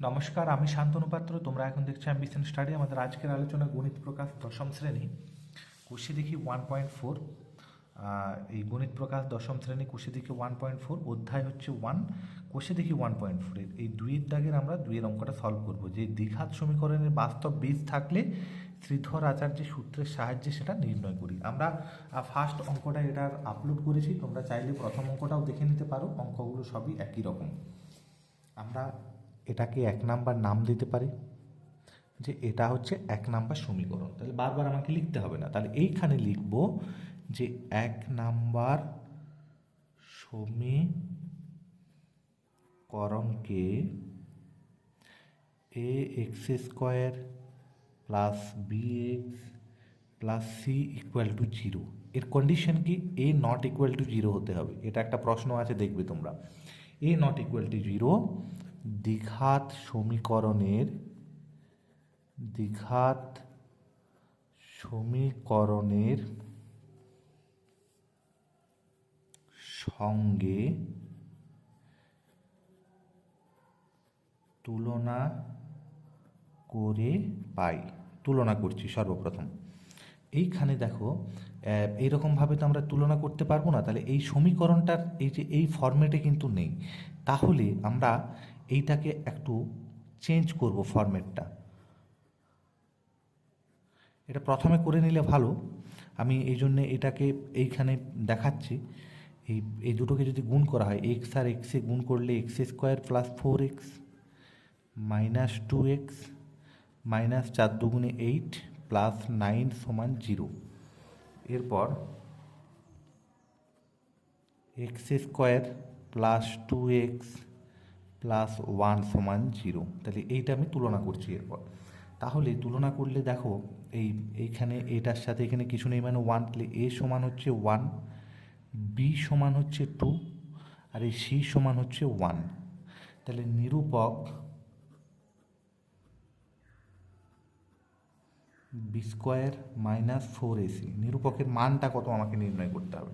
নমস্কার, আমি শান্তনু পাত্র। তোমরা এখন দেখছ অ্যাম্বিশন স্টাডি আমাদের আজকের আলোচনা গণিত প্রকাশ দশম শ্রেণি। কুশি দেখি ওয়ান পয়েন্ট ফোর এই গণিত প্রকাশ দশম শ্রেণি কুশি দেখি ওয়ান পয়েন্ট ফোর অধ্যায় হচ্ছে ওয়ান কোষে দেখি ওয়ান পয়েন্ট ফোরের এই দুইয়ের দাগের আমরা দুইয়ের অঙ্কটা সলভ করব। যে দ্বিঘাত সমীকরণের বাস্তব বীজ থাকলে শ্রীধর আচার্যের সূত্রের সাহায্যে সেটা নির্ণয় করি। আমরা ফার্স্ট অঙ্কটা এটার আপলোড করেছি, তোমরা চাইলে প্রথম অঙ্কটাও দেখে নিতে পারো, অঙ্কগুলো সবই একই রকম। আমরা এটাকে এক নাম্বার নাম দিতে পারি? যে এটা হচ্ছে এক নাম্বার সমীকরণ। তাহলে বারবার আমাকে লিখতে হবে না। তাহলে এইখানে লিখব যে এক নাম্বার সমীকরণকে a x square plus b x plus c equal to zero এর কন্ডিশন কি? A not equal to zero হতে হবে। এটা একটা প্রশ্ন আছে, দেখবে তোমরা। A not equal to zero দ্বিঘাত সমীকরণের দ্বিঘাত সমীকরণের সঙ্গে তুলনা করে পাই। তুলনা করছি সর্বপ্রথম। এইখানে দেখো এইরকমভাবে তো আমরা তুলনা করতে পারব না, তাহলে এই সমীকরণটার এই যে এই ফর্মেটে কিন্তু নেই। তাহলে আমরা এইটাকে একটু চেঞ্জ করব ফরম্যাটটা এটা প্রথমে করে নিলে ভালো। আমি এই জন্যে এটাকে এইখানে দেখাচ্ছি। এই এই দুটোকে যদি গুণ করা হয় এক্স আর এক্সে গুণ করলে x square plus four x minus two x minus চার দুগুণে এইট প্লাস নাইন সমান জিরো এরপর x square plus two x plus one সমান জিরো তাহলে এইটা আমি তুলনা করছি এরপর। তাহলে তুলনা করলে দেখো, এই, এইখানে এটার সাথে এখানে কিছু নেই মানে ওয়ান তাহলে এ সমান হচ্ছে ওয়ান বি সমান হচ্ছে টু আর এই সি সমান হচ্ছে ওয়ান তাহলে নিরূপক b square minus four a c নিরূপকের মানটা কত আমাকে নির্ণয় করতে হবে।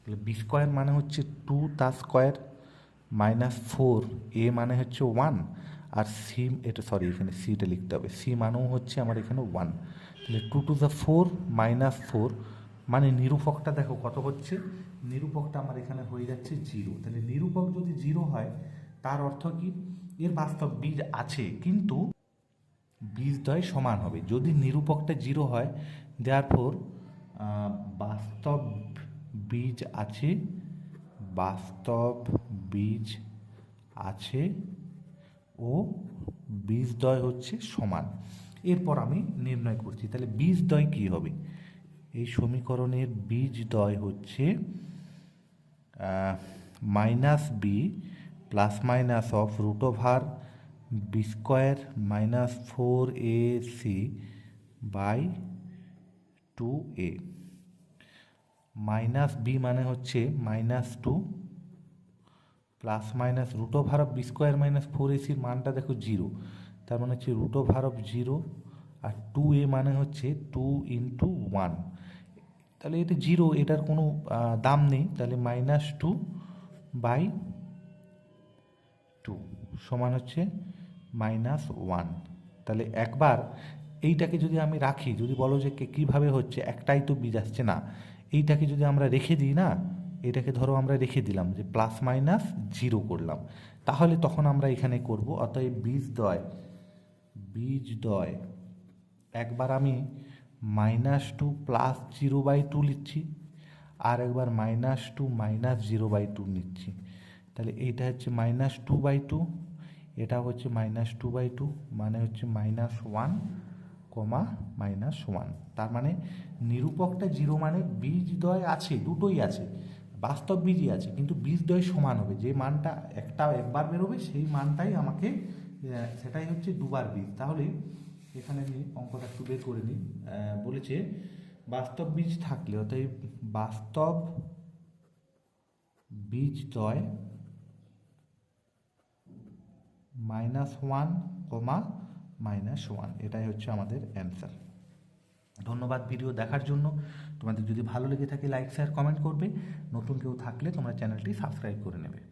তাহলে বি স্কোয়ার মানে হচ্ছে টু তার স্কোয়ার মাইনাস ফোর এ মানে হচ্ছে ওয়ান আর সি এটা সরি এখানে সিটা লিখতে হবে। সি মানেও হচ্ছে আমার এখানে ওয়ান তাহলে two two the four minus four মানে নিরূপকটা দেখো কত হচ্ছে? নিরূপকটা আমার এখানে হয়ে যাচ্ছে জিরো তাহলে নিরূপক যদি জিরো হয়, তার অর্থ কি? এর বাস্তব বীজ আছে, কিন্তু বীজদ্বয় সমান হবে। যদি নিরূপকটা জিরো হয় দেয়ার ফোর বাস্তব বীজ আছে, বাস্তব বীজ আছে ও বীজদ্বয় হচ্ছে সমান। এরপর আমি নির্ণয় করছি, তাহলে বীজদ্বয় কী হবে? এই সমীকরণের বীজদ্বয় হচ্ছে minus b plus minus of root over b square minus four a c by two a minus b মানে হচ্ছে minus two plus minus root over of b square minus four এসির মানটা দেখো জিরো তার মানে হচ্ছে রুট ওভার অফ জিরো আর two a মানে হচ্ছে টু ইন্টু ওয়ান তাহলে এটা জিরো এটার কোনো দাম নেই। তাহলে মাইনাস টু বাই টু সমান হচ্ছে মাইনাস ওয়ান তাহলে একবার এইটাকে যদি আমি রাখি, যদি বলো যে কীভাবে হচ্ছে, একটাই তো বীজ আসছে না। এইটাকে যদি আমরা রেখে দিই না এটাকে ধরো আমরা রেখে দিলাম যে প্লাস মাইনাস জিরো করলাম। তাহলে তখন আমরা এখানে করব, অতএব বীজ দয় বীজ দয়, একবার আমি minus two plus zero by two নিচ্ছি আর একবার minus two minus zero by two নিচ্ছি। তাহলে এইটা হচ্ছে মাইনাস টু বাই টু এটা হচ্ছে মাইনাস টু বাই টু মানে হচ্ছে minus one comma minus one তার মানে নিরূপকটা জিরো মানে বীজদ্বয় আছে, দুটোই আছে। বাস্তব বীজই আছে, কিন্তু বীজদ্বয় সমান হবে। যে মানটা একটা একবার বেরোবে, সেই মানটাই আমাকে সেটাই হচ্ছে দুবার বীজ তাহলে এখানে আমি অঙ্কটা একটু বের করে নিই। বলেছে বাস্তব বীজ থাকলে, অতএব বাস্তব বীজদ্বয় minus one comma minus one. এটাই হচ্ছে আমাদের অ্যান্সার। ধন্যবাদ ভিডিও দেখার জন্য। তোমাদের যদি ভালো লেগে থাকে লাইক শেয়ার কমেন্ট করবে। নতুন কেউ থাকলে তোমরা চ্যানেলটি সাবস্ক্রাইব করে নেবে।